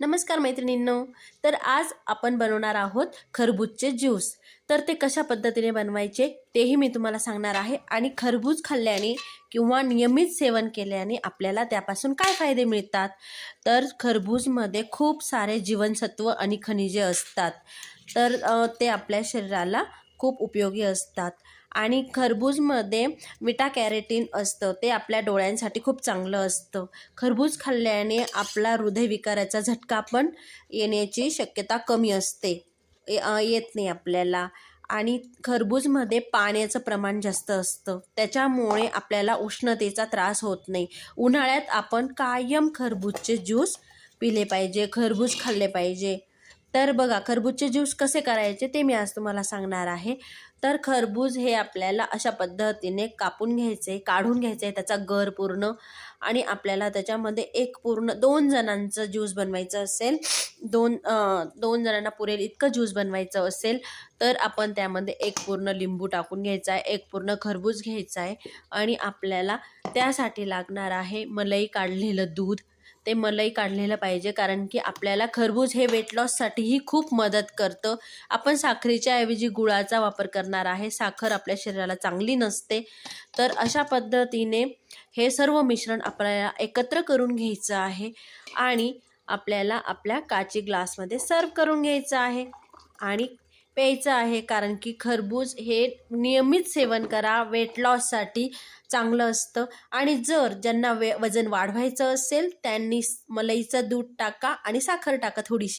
नमस्कार मैत्रिणींनो. तर आज आपण बनवणार आहोत खरबूजचे ज्यूस. तर ते कशा पद्धतीने बनवायचे तेही मी तुम्हाला सांगणार आहे आणि खरबूज खाल्ल्याने किंवा नियमित सेवन केल्याने आपल्याला त्यापासून काय फायदे मिळतात? तर खरबूजमध्ये खूप सारे जीवनसत्व आणि खनिजे असतात. तर ते आपल्या शरीराला खूप उपयोगी असतात. आणि खरबूजमध्ये विटा कॅरेटीन असतं ते आपल्या डोळ्यांसाठी खूप चांगलं असतं. खरबूज खाल्ल्याने आपला हृदयविकाराचा झटका पण येण्याची शक्यता कमी असते. येत नाही आपल्याला. आणि खरबूजमध्ये पाण्याचं प्रमाण जास्त असतं. त्याच्यामुळे आपल्याला उष्णतेचा त्रास होत नाही. उन्हाळ्यात आपण कायम खरबूजचे ज्यूस पिले पाहिजे खरबूज खाल्ले पाहिजे. तर बघा खरबूजचे ज्यूस कसे करायचे ते मी आज तुम्हाला सांगणार आहे. तर खरबूज हे आपल्याला अशा पद्धतीने कापून घ्यायचे काढून घ्यायचे त्याचा गर पूर्ण आणि आपल्याला त्याच्यामध्ये एक पूर्ण दोन जणांचं ज्यूस बनवायचं असेल दोन दोन जणांना पुरेल इतकं ज्यूस बनवायचं असेल तर आपण त्यामध्ये एक पूर्ण लिंबू टाकून घ्यायचा आहे एक पूर्ण खरबूज घ्यायचा आहे आणि आपल्याला त्यासाठी लागणार आहे मलई काढलेलं दूध. ते मलई काढलेलं पाहिजे कारण की आपल्याला खरबूज हे वेट लॉससाठीही खूप मदत करतं. आपण साखरेच्या ऐवजी गुळाचा वापर करणार आहे. साखर आपल्या शरीराला चांगली नसते. तर अशा पद्धतीने हे सर्व मिश्रण आपल्याला एकत्र करून घ्यायचं आहे आणि आपल्याला आपल्या काची ग्लासमध्ये सर्व करून घ्यायचं आहे. आणि प्यायचं आहे कारण की खरबूज हे नियमित सेवन करा. वेट लॉससाठी चांगलं असतं. आणि जर ज्यांना वे वजन वाढवायचं असेल त्यांनी मलईचं दूध टाका आणि साखर टाका थोडीशी.